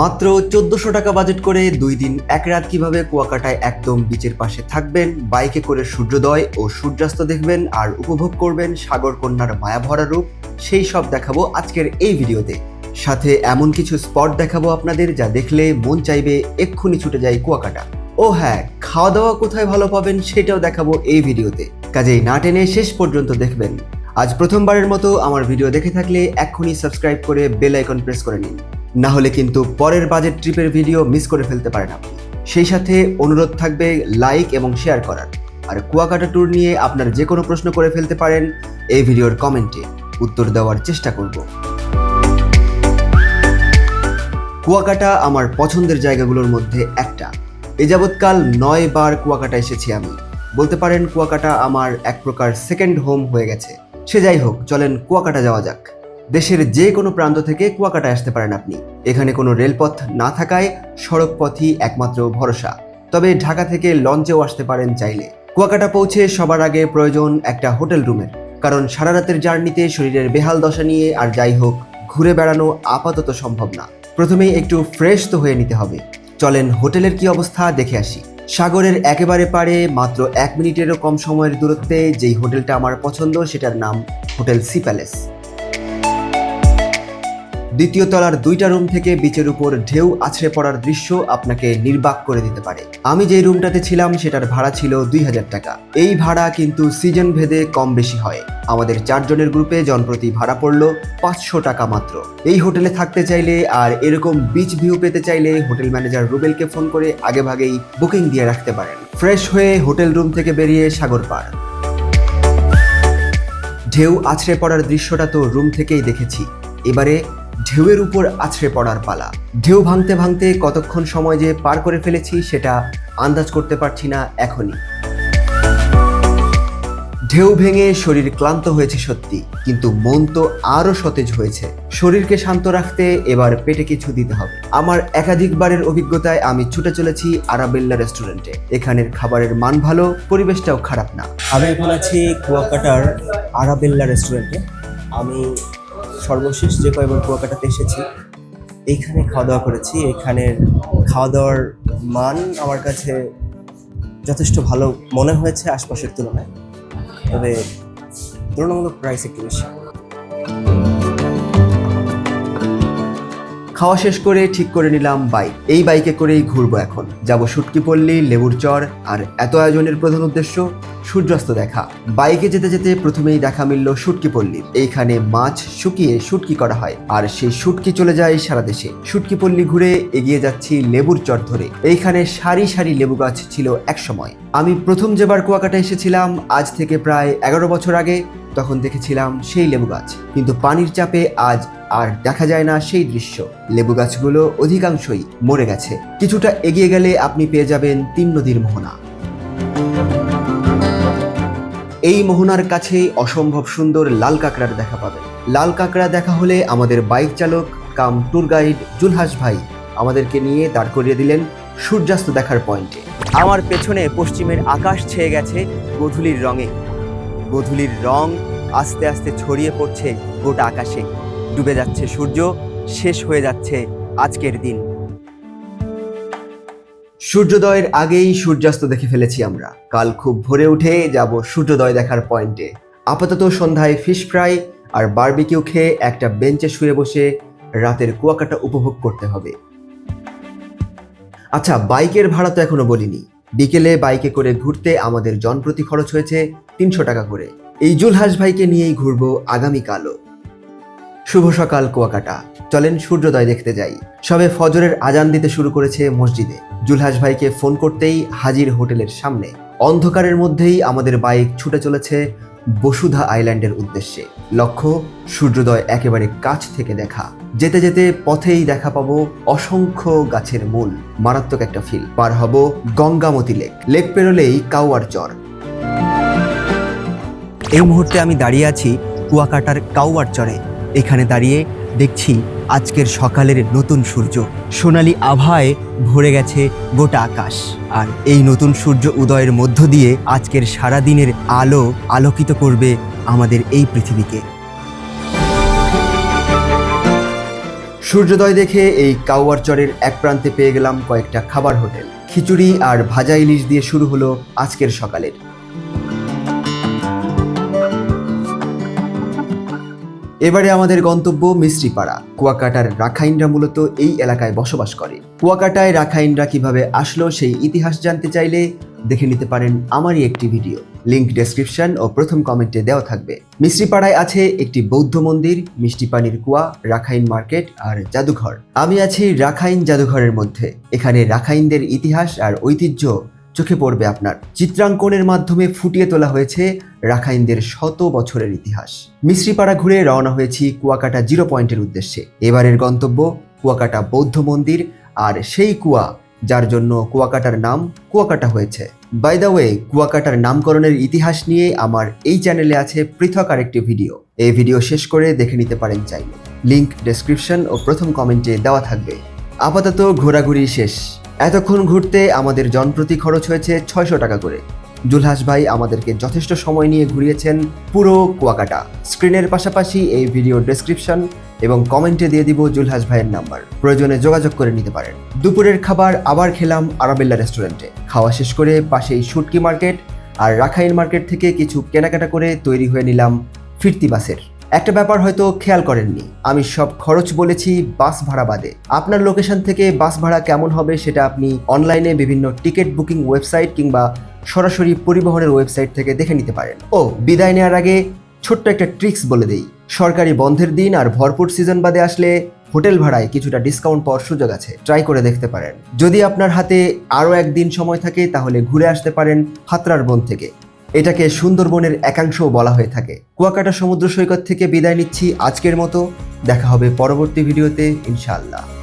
মাত্র চোদ্দশো টাকা বাজেট করে দুই দিন এক রাত কীভাবে কুয়াকাটায় একদম বিচের পাশে থাকবেন বাইকে করে সূর্যোদয় ও সূর্যাস্ত দেখবেন, আর উপভোগ করবেন সাগর কন্যার মায়াভরা রূপ, সেই সব দেখাবো আজকের এই ভিডিওতে। সাথে এমন কিছু স্পট দেখাবো আপনাদের যা দেখলে মন চাইবে এক্ষুনি ছুটে যায় কুয়াকাটা। ও হ্যাঁ খাওয়া দাওয়া কোথায় ভালো পাবেন সেটাও দেখাবো এই ভিডিওতে। কাজেই না টেনে শেষ পর্যন্ত দেখবেন। আজ প্রথমবারের মতো আমার ভিডিও দেখে থাকলে এক্ষুনি সাবস্ক্রাইব করে বেল আইকন প্রেস করে নিন। না হলে কিন্তু পরের বাজেট ট্রিপের ভিডিও মিস করে ফেলতে পারেন আপনি। সেই সাথে অনুরোধ থাকবে লাইক এবং শেয়ার করার। আর কুয়াকাটা ট্যুর নিয়ে আপনার যে কোনো প্রশ্ন করে ফেলতে পারেন, এই ভিডিওর কমেন্টে উত্তর দেওয়ার চেষ্টা করব। কুয়াকাটা আমার পছন্দের জায়গাগুলোর মধ্যে একটা। এ যাবৎকাল নয় বার কুয়াকাটা এসেছি আমি। বলতে পারেন কুয়াকাটা আমার এক প্রকার সেকেন্ড হোম হয়ে গেছে। সে যাই হোক, চলেন কুয়াকাটা যাওয়া যাক। দেশের যে কোনো প্রান্ত থেকে কুয়াকাটা আসতে পারেন আপনি। এখানে কোনো রেলপথ না থাকায় সড়ক পথই একমাত্র ভরসা। তবে ঢাকা থেকে লঞ্চেও আসতে পারেন চাইলে। কুয়াকাটা পৌঁছে সবার আগে প্রয়োজন একটা হোটেল রুমের। কারণ সারা রাতের জার্নিতে শরীরের বেহাল দশা নিয়ে আর যাই হোক, ঘুরে বেড়ানো আপাতত সম্ভব না। প্রথমেই একটু ফ্রেশ তো হয়ে নিতে হবে। চলেন হোটেলের কি অবস্থা দেখে আসি। সাগরের একেবারে পারে মাত্র এক মিনিটেরও কম সময়ের দূরত্বে যেই হোটেলটা আমার পছন্দ, সেটার নাম হোটেল সি প্যালেস। দ্বিতীয় তলার দুইটা রুম থেকে বিচের উপর ঢেউ আছড়ে পড়ার দৃশ্য আপনাকে নির্বাক করে দিতে পারে। আমি যে রুমটাতে ছিলাম, সেটার ভাড়া ছিল দুই হাজার টাকা। এই ভাড়া কিন্তু সিজন ভেদে কম বেশি হয়। আমাদের চারজনের গ্রুপে জনপ্রতি ভাড়া পড়ল পাঁচশো টাকা মাত্র। এই হোটেলে থাকতে চাইলে আর এরকম বিচ ভিউ পেতে চাইলে হোটেল ম্যানেজার রুবেলকে ফোন করে আগেভাগেই বুকিং দিয়ে রাখতে পারেন। ফ্রেশ হয়ে হোটেল রুম থেকে বেরিয়ে সাগর পার। ঢেউ আছড়ে পড়ার দৃশ্যটা তো রুম থেকেই দেখেছি। এবারে ঢেউয়ের উপর আছড়ে পড়ার পালা। ঢেউ ভাঙতে ভাঙতে কতক্ষণ সময় যে পার করে ফেলেছি সেটা আন্দাজ করতে পারছি না এখনই। ঢেউ ভেঙে শরীর ক্লান্ত হয়েছে সত্যি, কিন্তু মন তো আরও সতেজ হয়েছে। শরীরকে শান্ত রাখতে এবার পেটে কিছু দিতে হবে। আমার একাধিকবারের অভিজ্ঞতায় আমি ছুটে চলেছি আরাবেল্লা রেস্টুরেন্টে। এখানের খাবারের মান ভালো, পরিবেশটাও খারাপ না। আমি এখন আছি কুয়াকাটার আরাবেল্লা রেস্টুরেন্টে। আমি সর্বশেষ যে কয়েকবার কুয়াকাটাতে এসেছি, এইখানে খাওয়া দাওয়া করেছি। এখানের খাওয়া দাওয়ার মান আমার কাছে যথেষ্ট ভালো মনে হয়েছে আশপাশের তুলনায়। তবে তুলনামূলক প্রাইস একটু বেশি। খাওয়া শেষ করে ঠিক করে নিলাম বাইক এই বাইকে করেই ঘুরবো এখন। যাব শুটকি পল্লী, লেবুর চর, আর এত আয়োজনের প্রধান উদ্দেশ্য সূর্যাস্ত দেখা। বাইকে যেতে যেতে প্রথমেই দেখা মিলল শুটকি পল্লীর এইখানে মাছ শুকিয়ে শুটকি করা হয়, আর সেই শুটকি চলে যায় সারা দেশে। শুটকি পল্লী ঘুরে এগিয়ে যাচ্ছি লেবুর চর ধরে। এইখানে সারি সারি লেবু গাছ ছিল একসময়। আমি প্রথম যেবার কুয়াকাটা এসেছিলাম, আজ থেকে প্রায় এগারো বছর আগে। তখন দেখেছিলাম সেই লেবু গাছ। কিন্তু পানির চাপে আজ আর দেখা যায় না সেই দৃশ্য। লেবু গাছগুলো অধিকাংশই মরে গেছে। কিছুটা এগিয়ে গেলে আপনি পেয়ে যাবেন তিন নদীর মোহনা। এই মোহনার কাছেই অসম্ভব সুন্দর লাল কাঁকড়ার দেখা পাবেন। লাল কাঁকড়া দেখা হলে আমাদের বাইক চালক, কাম ট্যুর গাইড জুলহাস ভাই আমাদেরকে নিয়ে দাঁড় করিয়ে দিলেন সূর্যাস্ত দেখার পয়েন্টে। আমার পেছনে পশ্চিমের আকাশ ছেয়ে গেছে, গধূলির রঙে। গধূলির রং আস্তে আস্তে ছড়িয়ে পড়ছে গোটা আকাশে। ডুবে যাচ্ছে সূর্য, শেষ হয়ে যাচ্ছে আজকের দিন। সূর্যোদয়ের আগেই সূর্যাস্ত দেখে ফেলেছি আমরা। কাল খুব ভোরে উঠে যাব সূর্যোদয় দেখার পয়েন্টে। আপাতত সন্ধ্যায় ফিশ ফ্রাই আর বারবিকিউ খেয়ে একটা বেঞ্চে শুয়ে বসে রাতের কুয়াকাটা উপভোগ করতে হবে। আচ্ছা বাইকের ভাড়া তো এখনও বলিনি। বিকেলে বাইকে করে ঘুরতে আমাদের জনপ্রতি খরচ হয়েছে তিনশো টাকা করে। এই জুলহাস ভাইকে নিয়েই ঘুরবো আগামীকালও শুভ সকাল, কুয়াকাটা। চলেন সূর্যোদয় দেখতে যাই। সবে ফজরের আজান দিতে শুরু করেছে মসজিদে। জুলহাস ভাইকে ফোন করতেই হাজির হোটেলের সামনে। অন্ধকারের মধ্যেই আমাদের বাইক ছুটে চলেছে বসুধা আইল্যান্ডের উদ্দেশ্যে। লক্ষ্য, সূর্যোদয় একেবারে কাছ থেকে দেখা। যেতে যেতে পথেই দেখা পাবো অসংখ্য গাছের মূল, মারাত্মক একটা ফিল। পার হব গঙ্গামতি লেক। লেক পেরোলেই কাউয়ার চর এই মুহূর্তে আমি দাঁড়িয়ে আছি কুয়াকাটার কাউয়ার চরে। এখানে দাঁড়িয়ে দেখছি আজকের সকালের নতুন সূর্য। সোনালি আভায় ভরে গেছে গোটা আকাশ। আর এই নতুন সূর্য উদয়ের মধ্য দিয়ে আজকের সারা দিনের আলো আলোকিত করবে আমাদের এই পৃথিবীকে। সূর্যোদয় দেখে এই কাউয়ার চরের এক প্রান্তে পেয়ে গেলাম কয়েকটা খাবার হোটেল। খিচুড়ি আর ভাজা ইলিশ দিয়ে শুরু হলো আজকের সকালের। এবারে আমাদের গন্তব্য মিস্ত্রিপাড়া। কুয়াকাটার রাখাইনরা মূলত এই এলাকায় বসবাস করে। কুয়াকাটায় রাখাইনরা কীভাবে আসলো সেই ইতিহাস জানতে চাইলে দেখে নিতে পারেন আমারই একটি ভিডিও। লিংক ডেসক্রিপশন ও প্রথম কমেন্টে দেওয়া থাকবে। মিস্ত্রিপাড়ায় আছে একটি বৌদ্ধ মন্দির মিষ্টি পানির কুয়া, রাখাইন মার্কেট আর জাদুঘর। আমি আছি রাখাইন জাদুঘরের মধ্যে। এখানে রাখাইনদের ইতিহাস আর ঐতিহ্য চোখে পড়বে আপনার। চিত্রাঙ্কনের মাধ্যমে ফুটিয়ে তোলা হয়েছে রাখাইনদের শত বছরের ইতিহাস। মিশ্রিপাড়া ঘুরে রওনা হয়েছি কুয়াকাটা জিরো পয়েন্টের উদ্দেশ্যে। এবারের গন্তব্য কুয়াকাটা বৌদ্ধ মন্দির আর সেই কুয়া যার জন্য কুয়াকাটার নাম কুয়াকাটা হয়েছে। বাই দ্য ওয়ে কুয়াকাটার নামকরণের ইতিহাস নিয়ে আমার এই চ্যানেলে আছে পৃথক আরেকটি ভিডিও। এই ভিডিও শেষ করে দেখে নিতে পারেন চাইলে। লিংক ডেসক্রিপশন ও প্রথম কমেন্টে দেওয়া থাকবে। আপাতত ঘোরাঘুরি শেষ। এতক্ষণ ঘুরতে আমাদের জনপ্রতি খরচ হয়েছে ছয়শো টাকা করে। জুলহাস ভাই আমাদেরকে যথেষ্ট সময় নিয়ে ঘুরিয়েছেন পুরো কুয়াকাটা। স্ক্রিনের পাশাপাশি এই ভিডিও ডেসক্রিপশন এবং কমেন্টে দিয়ে দিব জুলহাস ভাইয়ের নাম্বার। প্রয়োজনে যোগাযোগ করে নিতে পারেন। দুপুরের খাবার আবার খেলাম আরাবেল্লা রেস্টুরেন্টে। খাওয়া শেষ করে পাশেই শুটকি মার্কেট আর রাখাইন মার্কেট থেকে কিছু কেনাকাটা করে তৈরি হয়ে নিলাম ফিরতি বাসের। একটা ব্যাপার হয়তো খেয়াল করেননি। আমি সব খরচ বলেছি বাস ভাড়া বাদে। আপনার লোকেশন থেকে বাস ভাড়া কেমন হবে সেটা আপনি অনলাইনে বিভিন্ন টিকিট বুকিং ওয়েবসাইট কিংবা সরাসরি পরিবহনের ওয়েবসাইট থেকে দেখে নিতে পারেন। ও, বিদায় নেওয়ার আগে ছোট্ট একটা ট্রিক্স বলে দেই। সরকারি বন্ধের দিন আর ভরপুর সিজন বাদে আসলে হোটেল ভাড়ায় কিছুটা ডিসকাউন্ট পাওয়ার সুযোগ আছে। ট্রাই করে দেখতে পারেন। যদি আপনার হাতে আরও একদিন সময় থাকে তাহলে ঘুরে আসতে পারেন ফাতরার বন থেকে। এটাকে সুন্দরবনের একাংশও বলা হয়ে থাকে। কুয়াকাটা সমুদ্র সৈকত থেকে বিদায় নিচ্ছি আজকের মতো। দেখা হবে পরবর্তী ভিডিওতে, ইনশাআল্লাহ।